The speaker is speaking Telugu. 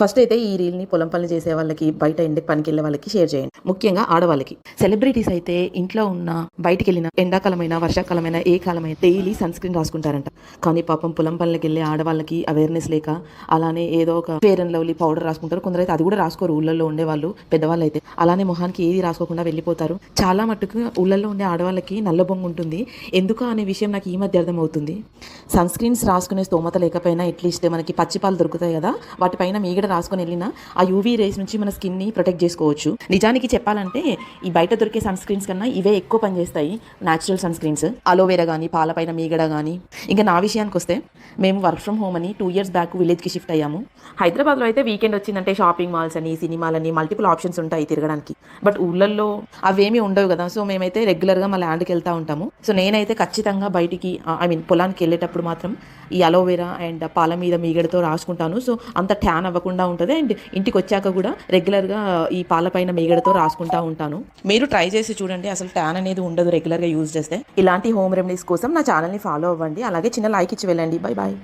ఫస్ట్ అయితే ఈ రీల్ని పొలం పనులు చేసే వాళ్ళకి బయట ఎండకి పనికి వెళ్ళే వాళ్ళకి షేర్ చేయండి. ముఖ్యంగా ఆడవాళ్ళకి. సెలబ్రిటీస్ అయితే ఇంట్లో ఉన్న బయటికి వెళ్ళిన ఎండాకాలమైన వర్షాకాలమైన ఏ కాలమైన డైలీ సన్ స్క్రీన్ రాసుకుంటారంట. కానీ పాపం పొలం పనులకి వెళ్ళే ఆడవాళ్ళకి అవేర్నెస్ లేక అలానే ఏదో ఒక ఫేర్ అండ్ లవ్లీ పౌడర్ రాసుకుంటారు. కొందరు అయితే అది కూడా రాసుకోరు. ఊళ్ళల్లో ఉండేవాళ్ళు పెద్దవాళ్ళు అయితే అలానే మొహానికి ఏది రాసుకోకుండా వెళ్ళిపోతారు. చాలా మట్టుకు ఊళ్ళల్లో ఉండే ఆడవాళ్ళకి నల్ల బొంగు ఉంటుంది. ఎందుకు అనే విషయం నాకు ఈ మధ్య అర్థమవుతుంది. సన్ స్క్రీన్స్ రాసుకునే స్తోమత లేకపోయినా అట్లీస్ట్ మనకి పచ్చిపాలు దొరుకుతాయి కదా. వాటిపైన మీగడ రాసుకొని వెళ్ళినా ఆ యూవీ రేస్ నుంచి మన స్కిన్ని ప్రొటెక్ట్ చేసుకోవచ్చు. నిజానికి చెప్పాలంటే ఈ బయట దొరికే సన్ స్క్రీన్స్ కన్నా ఇవే ఎక్కువ పనిచేస్తాయి న్యాచురల్ సన్ స్క్రీన్స్. అలోవేరా కానీ పాలపైన మీగడ కానీ ఇంకా నా విషయానికి వస్తే మేము వర్క్ ఫ్రమ్ హోమ్ అని టూ ఇయర్స్ బ్యాక్ విలేజ్కి షిఫ్ట్ అయ్యాము. హైదరాబాద్లో అయితే వీకెండ్ వచ్చిందంటే షాపింగ్ మాల్స్ అని సినిమాలని మల్టిపుల్ ఆప్షన్స్ ఉంటాయి తిరగడానికి. బట్ ఊళ్ళల్లో అవేమీ ఉండవు కదా. సో మేమైతే రెగ్యులర్గా మా ల్యాండ్కి వెళ్తూ ఉంటాము. సో నేనైతే ఖచ్చితంగా బయటికి ఐ మీన్ పొలానికి వెళ్ళేటప్పుడు మాత్రం ఈ అలోవెరా అండ్ పాల మీద మీగడతో రాసుకుంటాను. సో అంత ట్యాన్ అవ్వకుండా ఉంటుంది. అండ్ ఇంటికి వచ్చాక కూడా రెగ్యులర్గా ఈ పాలపైన మీగడతో రాసుకుంటా ఉంటాను. మీరు ట్రై చేసి చూడండి. అసలు ట్యాన్ అనేది ఉండదు రెగ్యులర్గా యూజ్ చేస్తే. ఇలాంటి హోమ్ రెమెడీస్ కోసం నా ఛానల్ని ఫాలో అవ్వండి. అలాగే చిన్న లైక్ ఇచ్చి వెళ్ళండి. Bye bye